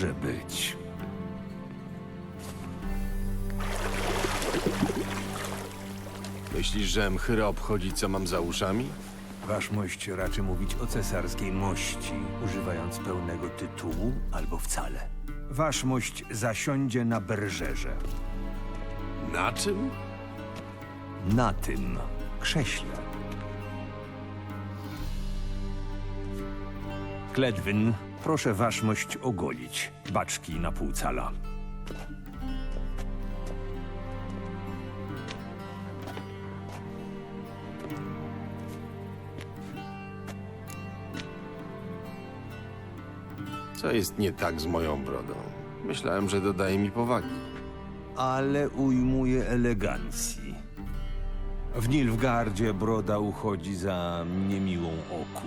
Może być. Myślisz, że Mchyra obchodzi, co mam za uszami? Waszmość raczy mówić o cesarskiej mości, używając pełnego tytułu albo wcale. Waszmość zasiądzie na berżerze. Na czym? Na tym krześle. Kledwyn, proszę waszmość ogolić. Baczki na pół cala. Co jest nie tak z moją brodą? Myślałem, że dodaje mi powagi. ale ujmuje elegancji. W Nilfgardzie broda uchodzi za niemiłą oku.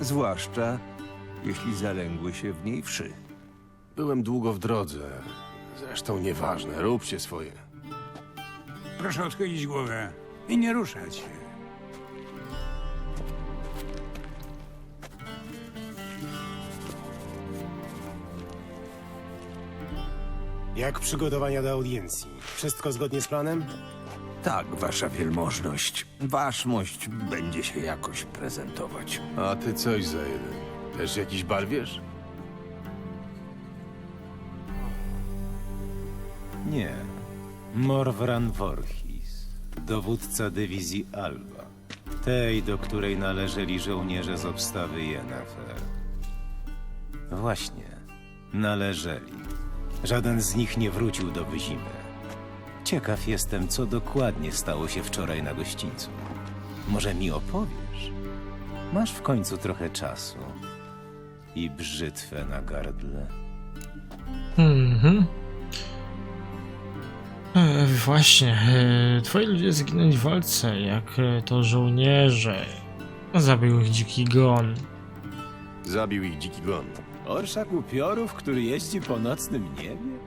Zwłaszcza jeśli zalęgły się w niej wszy. Byłem długo w drodze. Zresztą nieważne, róbcie swoje. Proszę odchylić głowę i nie ruszać się. Jak przygotowania do audiencji? Wszystko zgodnie z planem? Tak, wasza wielmożność. Waszmość będzie się jakoś prezentować. A ty coś za jeden. Też jakiś barwierz? Nie. Morwran Vorhis, dowódca dywizji Alba, tej, do której należeli żołnierze z obstawy Yennefer. Właśnie, należeli. Żaden z nich nie wrócił do Wyzimy. Ciekaw jestem, co dokładnie stało się wczoraj na gościńcu. Może mi opowiesz? Masz w końcu trochę czasu i brzytwę na gardle. Mhm. E, właśnie, e, twoi ludzie zginęli w walce, jak e, to żołnierze. Zabił ich dziki gon. Zabił ich dziki gon. Orszak upiorów, który jeździ po nocnym niebie?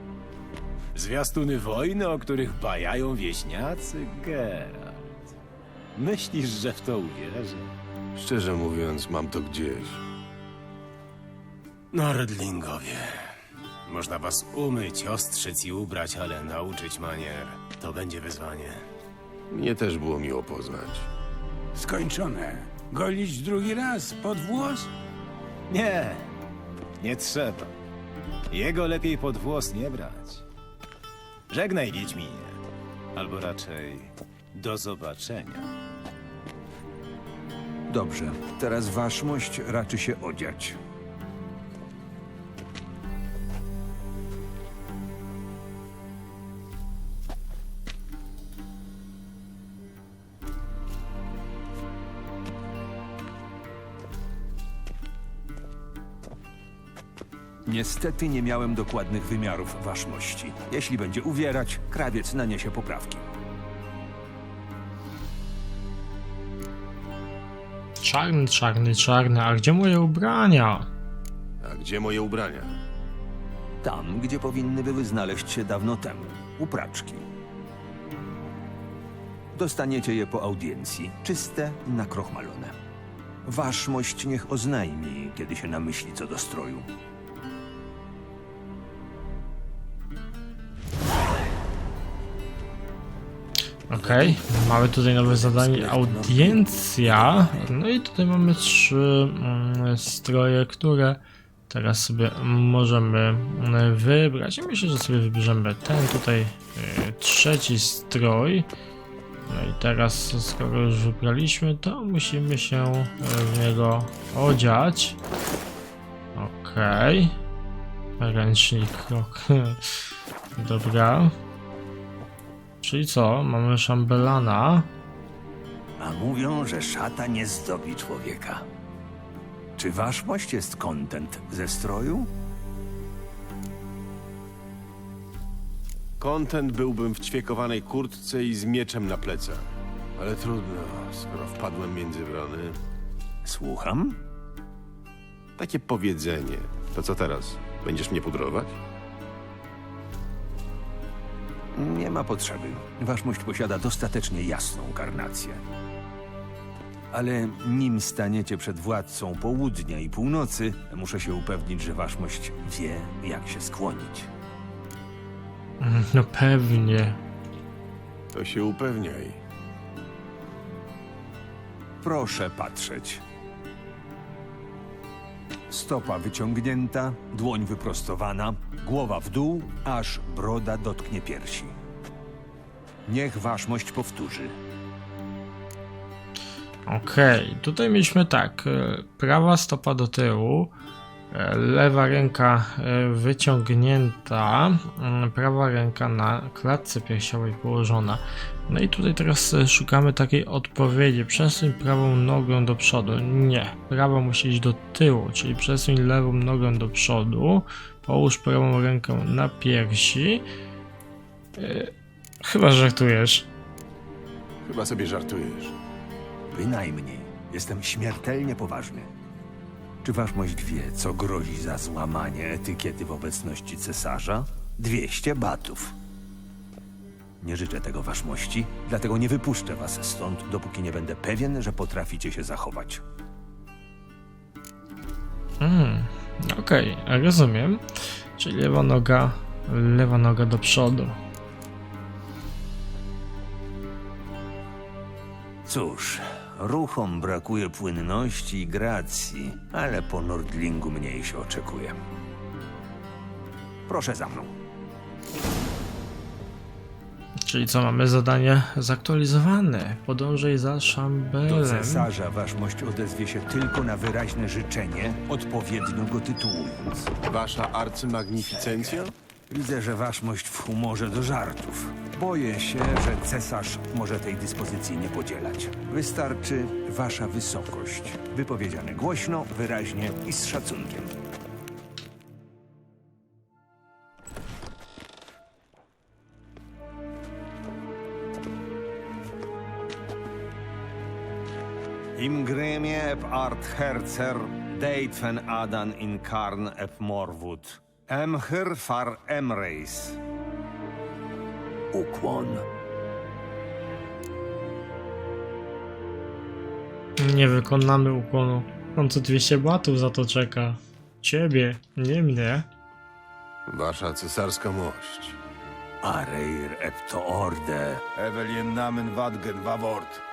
Zwiastuny wojny, o których bajają wieśniacy? Geralt. Myślisz, że w to uwierzę? Szczerze mówiąc, mam to gdzieś. Nordlingowie. Można was umyć, ostrzec i ubrać, ale nauczyć manier to będzie wyzwanie. Mnie też było miło poznać. Skończone. Golić drugi raz pod włos? Nie, nie trzeba. Jego lepiej pod włos nie brać. Żegnaj, Wiedźminie. Albo raczej do zobaczenia. Dobrze, teraz waszmość raczy się odziać. Niestety nie miałem dokładnych wymiarów waszmości. Jeśli będzie uwierać, krawiec naniesie poprawki. Czarny, czarny, czarny, a gdzie moje ubrania? A gdzie moje ubrania? Tam, gdzie powinny były znaleźć się dawno temu. U praczki. Dostaniecie je po audiencji, czyste i nakrochmalone. Waszmość niech oznajmi, kiedy się namyśli co do stroju. Okej, mamy tutaj nowe zadanie, audiencja. No i tutaj mamy trzy mm, stroje, które teraz sobie możemy mm, wybrać. I myślę, że sobie wybierzemy ten tutaj y, trzeci strój. No i teraz, skoro już wybraliśmy, to musimy się y, w niego odziać. Okej. Ręcznik krok. Dobra. Czyli co? Mamy szambelana. A mówią, że szata nie zdobi człowieka. Czy waszmość jest kontent ze stroju? Kontent byłbym w ćwiekowanej kurtce i z mieczem na plecach. Ale trudno, skoro wpadłem między wrony. Słucham? Takie powiedzenie. To co teraz? Będziesz mnie pudrować? Nie ma potrzeby. Waszmość posiada dostatecznie jasną karnację. Ale nim staniecie przed władcą południa i północy, muszę się upewnić, że waszmość wie, jak się skłonić. No pewnie. To się upewniaj. Proszę patrzeć. Stopa wyciągnięta, dłoń wyprostowana, głowa w dół, aż broda dotknie piersi. Niech waszmość powtórzy. Okej, tutaj mieliśmy tak. e, Prawa stopa do tyłu, lewa ręka e, wyciągnięta, mm, prawa ręka na klatce piersiowej położona. No i tutaj teraz e, szukamy takiej odpowiedzi. Przesuń prawą nogę do przodu. Nie, prawa musi iść do tyłu, czyli przesuń lewą nogę do przodu, połóż prawą rękę na piersi. E, Chyba żartujesz. Chyba sobie żartujesz. Bynajmniej. Jestem śmiertelnie poważny. Czy waszmość wie, co grozi za złamanie etykiety w obecności cesarza? 200 batów. Nie życzę tego waszmości, dlatego nie wypuszczę was stąd, dopóki nie będę pewien, że potraficie się zachować. Mm, Okej, rozumiem. Czyli lewa noga, lewa noga do przodu. Cóż, ruchom brakuje płynności i gracji, ale po Nordlingu mniej się oczekuje. Proszę za mną. Czyli co, mamy zadanie zaktualizowane. Podążaj za Do szambelem. cesarza waszmość odezwie się tylko na wyraźne życzenie, odpowiednio go tytułując. Wasza arcymagnificencja? Widzę, że waszmość w humorze do żartów. Boję się, że cesarz może tej dyspozycji nie podzielać. Wystarczy wasza wysokość. Wypowiedziane głośno, wyraźnie i z szacunkiem. Im gremie eb art herzer, deit fen adan in karn eb morwud. Emhyr far emreis. Ukłon. Nie wykonamy ukłonu. On co 200 batów za to czeka. Ciebie, nie mnie. Wasza cesarska mość. Areir eb to orde. Evelien namen wadgen wawort.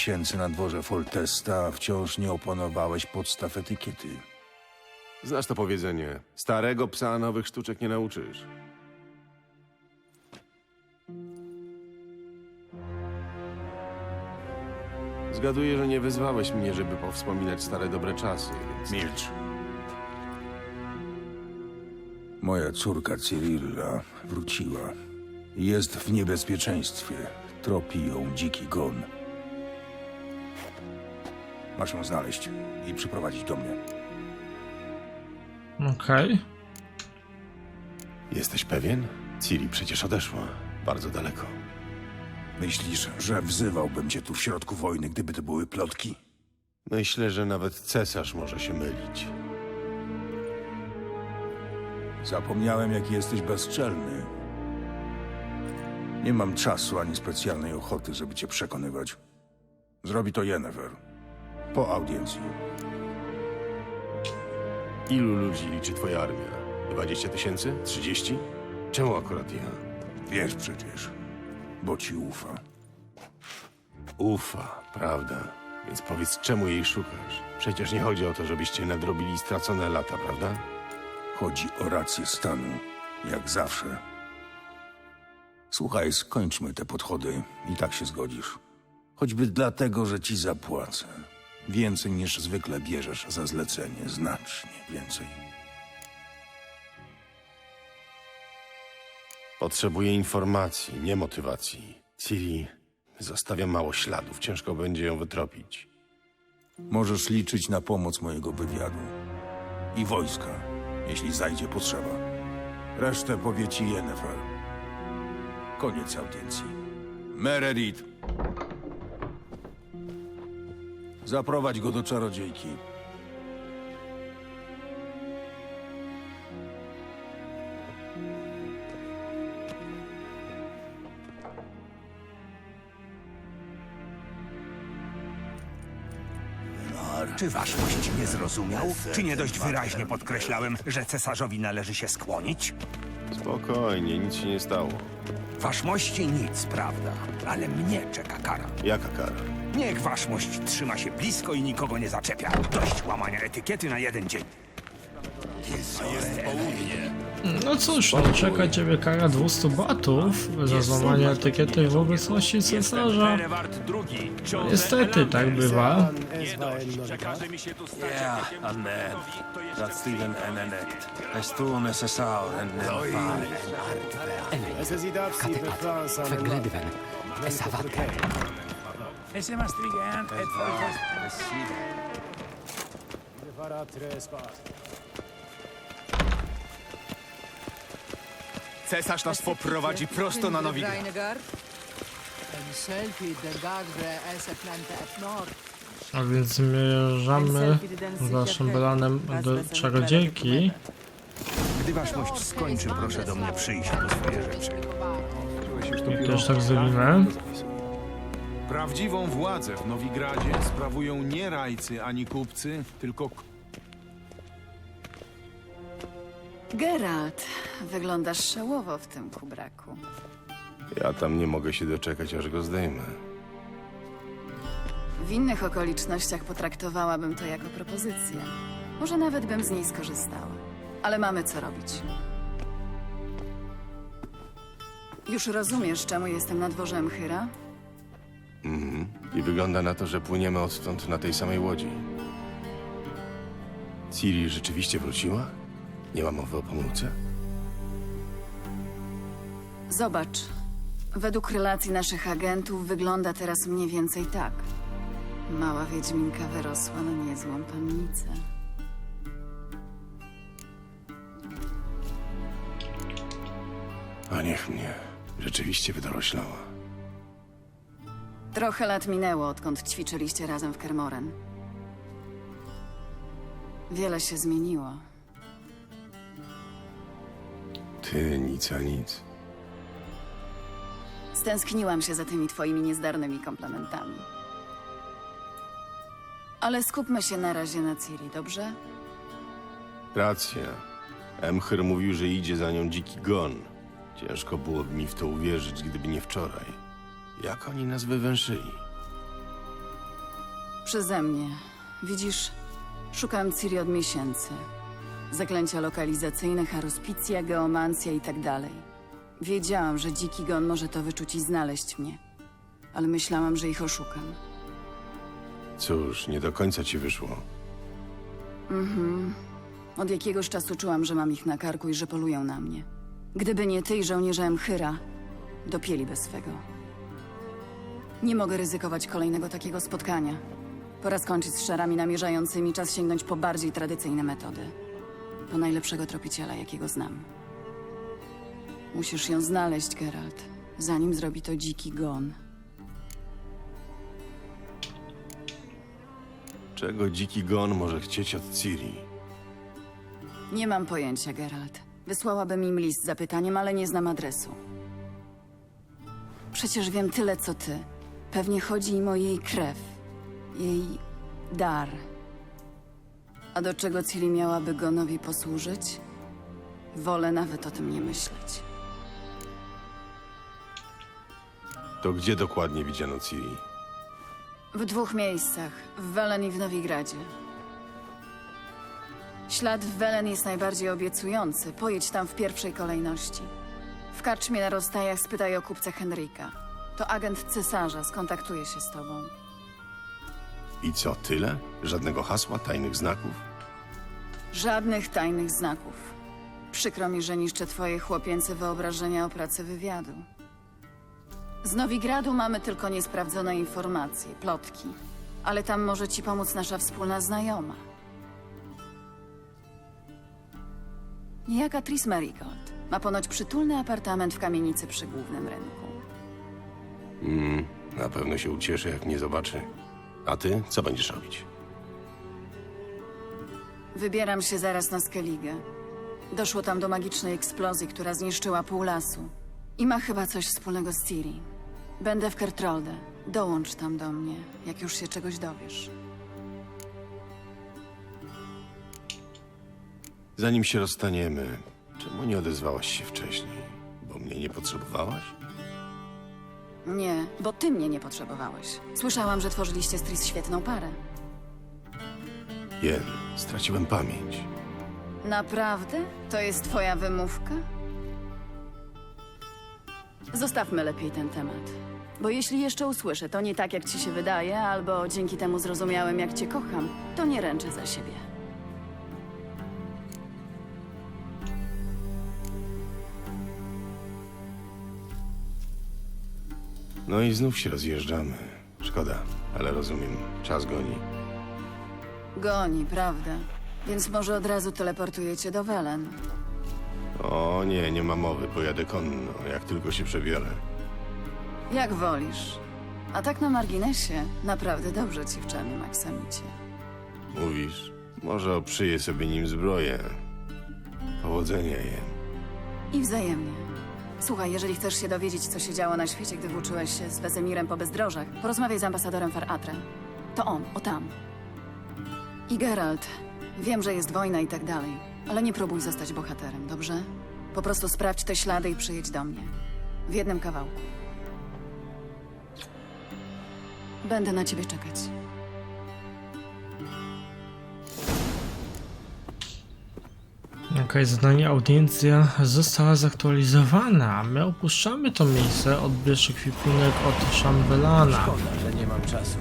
Miesięcy na dworze Foltesta, a wciąż nie opanowałeś podstaw etykiety. Znasz to powiedzenie. Starego psa nowych sztuczek nie nauczysz. Zgaduję, że nie wyzwałeś mnie, żeby powspominać stare dobre czasy, więc... Milcz. Moja córka Cyrilla wróciła. Jest w niebezpieczeństwie. Tropi ją dziki gon. Masz ją znaleźć i przyprowadzić do mnie. Okej. Jesteś pewien? Ciri przecież odeszła. Bardzo daleko. Myślisz, że wzywałbym cię tu w środku wojny, gdyby to były plotki? Myślę, że nawet cesarz może się mylić. Zapomniałem, jaki jesteś bezczelny. Nie mam czasu ani specjalnej ochoty, żeby cię przekonywać. Zrobi to Yennefer. Po audiencji. Ilu ludzi liczy twoja armia? 20 tysięcy? 30? Czemu akurat ja? Wiesz przecież, bo ci ufa. Ufa, prawda? Więc powiedz, czemu jej szukasz? Przecież nie chodzi o to, żebyście nadrobili stracone lata, prawda? Chodzi o rację stanu, jak zawsze. Słuchaj, skończmy te podchody i tak się zgodzisz. Choćby dlatego, że ci zapłacę. Więcej niż zwykle bierzesz za zlecenie, znacznie więcej. Potrzebuję informacji, nie motywacji. Ciri zostawia mało śladów, ciężko będzie ją wytropić. Możesz liczyć na pomoc mojego wywiadu i wojska, jeśli zajdzie potrzeba. Resztę powie ci Yennefer. Koniec audiencji. Meredith. Zaprowadź go do czarodziejki. Czy waszmość nie zrozumiał? Czy nie dość wyraźnie podkreślałem, że cesarzowi należy się skłonić? Spokojnie, nic się nie stało. Waszmości nic, prawda? Ale mnie czeka kara. Jaka kara? Niech waszmość trzyma się blisko i nikogo nie zaczepia. Dość łamania etykiety na jeden dzień. No cóż, no, czeka ciebie kara 200 batów za złamanie etykiety w obecności cesarza. Niestety, tak bywa. Ja, amen. Dat Cesarz nas poprowadzi prosto na Nowigrad. A więc zmierzamy z naszym planem do czarodziejki. Gdy waszmość skończy, proszę do mnie przyjść po swoje rzeczy. Też tak zrobimy. Prawdziwą władzę w Nowigradzie sprawują nie rajcy ani kupcy, tylko Geralt, wyglądasz szałowo w tym kubraku. Ja tam nie mogę się doczekać, aż go zdejmę. W innych okolicznościach potraktowałabym to jako propozycję. Może nawet bym z niej skorzystała. Ale mamy co robić. Już rozumiesz, czemu jestem na dworze Mchyra? Mhm. I wygląda na to, że płyniemy odtąd na tej samej łodzi. Ciri rzeczywiście wróciła? Nie ma mowy o pomyłce? Zobacz. Według relacji naszych agentów wygląda teraz mniej więcej tak. Mała Wiedźminka wyrosła na niezłą pannicę. A niech mnie. Rzeczywiście wydoroślała. Trochę lat minęło, odkąd ćwiczyliście razem w Kermoren. Wiele się zmieniło. Ty nic a nic. Stęskniłam się za tymi twoimi niezdarnymi komplementami. Ale skupmy się na razie na Ciri, dobrze? Racja. Emhyr mówił, że idzie za nią dziki gon. Ciężko byłoby mi w to uwierzyć, gdyby nie wczoraj. Jak oni nas wywęszyli? Przeze mnie. Widzisz, szukam Ciri od miesięcy. Zaklęcia lokalizacyjne, haruspicja, geomancja i tak dalej. Wiedziałam, że dziki gon może to wyczuć i znaleźć mnie. Ale myślałam, że ich oszukam. Cóż, nie do końca ci wyszło. Od jakiegoś czasu czułam, że mam ich na karku i że polują na mnie. Gdyby nie ty i żołnierze Emchyra, dopieliby swego. Nie mogę ryzykować kolejnego takiego spotkania. Pora skończyć z szarami namierzającymi, czas sięgnąć po bardziej tradycyjne metody. Po najlepszego tropiciela, jakiego znam. Musisz ją znaleźć, Geralt, zanim zrobi to dziki gon. Czego dziki gon może chcieć od Ciri? Nie mam pojęcia, Geralt. Wysłałabym im list z zapytaniem, ale nie znam adresu. Przecież wiem tyle, co ty. Pewnie chodzi im o jej krew. Jej dar. A do czego Ciri miałaby Gonowi posłużyć? Wolę nawet o tym nie myśleć. To gdzie dokładnie widziano Ciri? W dwóch miejscach. W Welen i w Nowigradzie. Ślad w Welen jest najbardziej obiecujący. Pojedź tam w pierwszej kolejności. W karczmie na rozstajach spytaj o kupca Henryka. To agent cesarza, skontaktuje się z tobą. I co, tyle? Żadnego hasła, tajnych znaków? Żadnych tajnych znaków. Przykro mi, że niszczę twoje chłopięce wyobrażenia o pracy wywiadu. Z Nowigradu mamy tylko niesprawdzone informacje, plotki. Ale tam może ci pomóc nasza wspólna znajoma. Niejaka Tris Marigold. Ma ponoć przytulny apartament w kamienicy przy głównym rynku. Mm, na pewno się ucieszy, jak mnie zobaczy. A ty co będziesz robić? Wybieram się zaraz na Skellige. Doszło tam do magicznej eksplozji, która zniszczyła pół lasu. I ma chyba coś wspólnego z Ciri. Będę w Kertrolde. Dołącz tam do mnie, jak już się czegoś dowiesz. Zanim się rozstaniemy, czemu nie odezwałaś się wcześniej? Bo mnie nie potrzebowałaś? Nie, bo ty mnie nie potrzebowałeś. Słyszałam, że tworzyliście z Tris świetną parę. Jen, straciłem pamięć. Naprawdę? To jest twoja wymówka? Zostawmy lepiej ten temat. Bo jeśli jeszcze usłyszę, to nie tak, jak ci się wydaje, albo dzięki temu zrozumiałem, jak cię kocham, to nie ręczę za siebie. No i znów się rozjeżdżamy. Szkoda, ale rozumiem, czas goni. Goni, prawda? Więc może od razu teleportujecie do Welen. O nie, nie ma mowy, pojadę konno, jak tylko się przebiorę. Jak wolisz. A tak na marginesie, naprawdę dobrze ci w czarnym maksamicie. Mówisz, może oprzyję sobie nim zbroję. Powodzenia, Jen. I wzajemnie. Słuchaj, jeżeli chcesz się dowiedzieć, co się działo na świecie, gdy włóczyłeś się z Wesemirem po bezdrożach, porozmawiaj z ambasadorem Faratre. To on, o tam. I Geralt, wiem, że jest wojna i tak dalej, ale nie próbuj zostać bohaterem, dobrze? Po prostu sprawdź te ślady i przyjedź do mnie. W jednym kawałku. Będę na ciebie czekać. Okej, zadanie audiencja została zaktualizowana. My opuszczamy to miejsce, odbierz ekwipunek od szambelana. że nie mam czasu.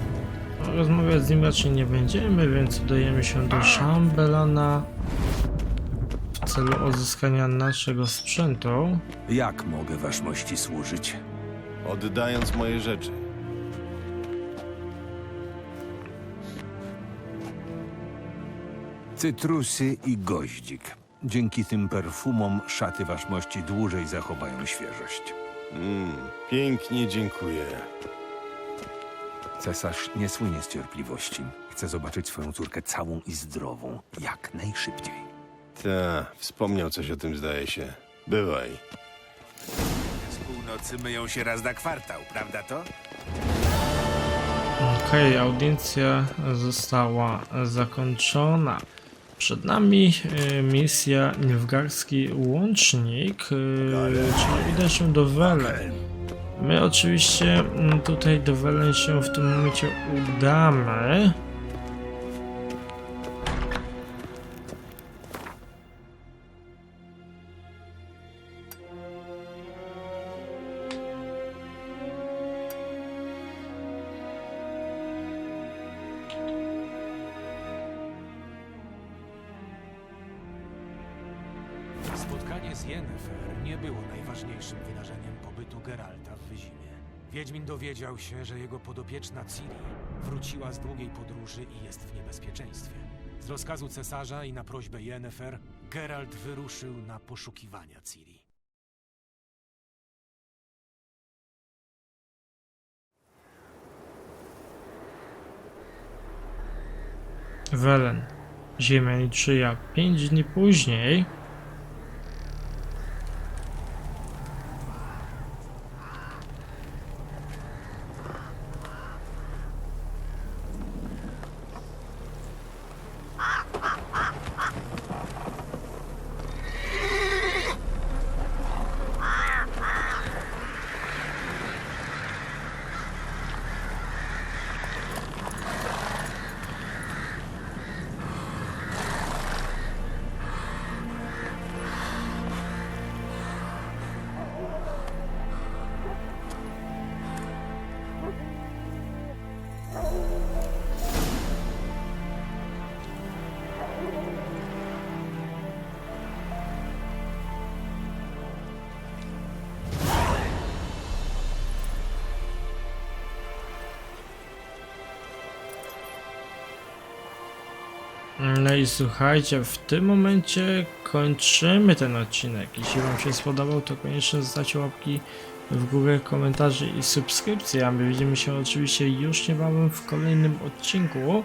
Rozmawiać z nim raczej nie będziemy, więc udajemy się do szambelana w celu odzyskania naszego sprzętu. Jak mogę waszmości służyć? Oddając moje rzeczy. Cytrusy i goździk. Dzięki tym perfumom szaty waszmości dłużej zachowają świeżość. Mm, pięknie dziękuję. Cesarz nie słynie z cierpliwości. Chce zobaczyć swoją córkę całą i zdrową, jak najszybciej. Ta, wspomniał coś o tym, zdaje się. Bywaj. Z północy myją się raz na kwartał, prawda to? Okej, audiencja została zakończona. Przed nami e, misja Nilfgaardzki Łącznik, e, czyli się do Welen. My oczywiście mm, tutaj do Welen się w tym momencie udamy. Się, że jego podopieczna Ciri wróciła z długiej podróży i jest w niebezpieczeństwie. Z rozkazu cesarza i na prośbę Yennefer, Geralt wyruszył na poszukiwania Ciri. Welen. Ziemia niczyja. Pięć dni później. No i słuchajcie, w tym momencie kończymy ten odcinek. Jeśli Wam się spodobał, to koniecznie zostawcie łapki w górę komentarzy i subskrypcji, a my widzimy się oczywiście już niebawem w kolejnym odcinku.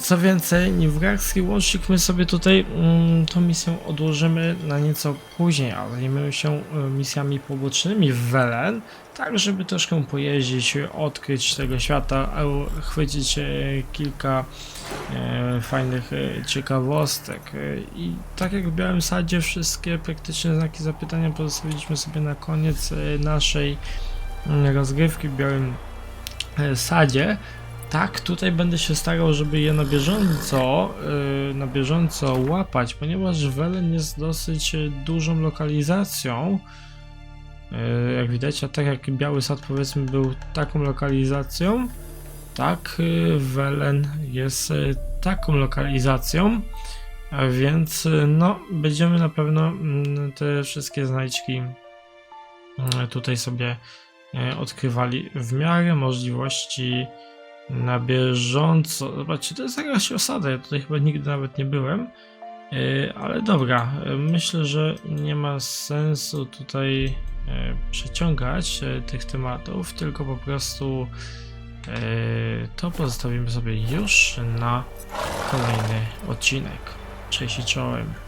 Co więcej, Niwgarski Łącznik my sobie tutaj mm, tą misję odłożymy na nieco później, a zajmiemy się e, misjami pobocznymi w Welen, tak żeby troszkę pojeździć, odkryć tego świata, chwycić e, kilka e, fajnych e, ciekawostek. I tak jak w Białym Sadzie, wszystkie praktyczne znaki zapytania pozostawiliśmy sobie na koniec naszej mm, rozgrywki w Białym Sadzie. Tak, tutaj będę się starał, żeby je na bieżąco, yy, na bieżąco łapać, ponieważ Welen jest dosyć y, dużą lokalizacją. Yy, jak widać, a tak jak Biały Sad powiedzmy był taką lokalizacją, tak Welen jest y, taką lokalizacją, więc y, no będziemy na pewno mm, te wszystkie znajdźki y, tutaj sobie y, odkrywali w miarę możliwości na bieżąco. Zobaczcie, to jest jakaś osada. Ja tutaj chyba nigdy nawet nie byłem. Yy, ale dobra, yy, myślę, że nie ma sensu tutaj yy, przeciągać tych tematów, tylko po prostu to pozostawimy sobie już na kolejny odcinek. Cześć i czołem.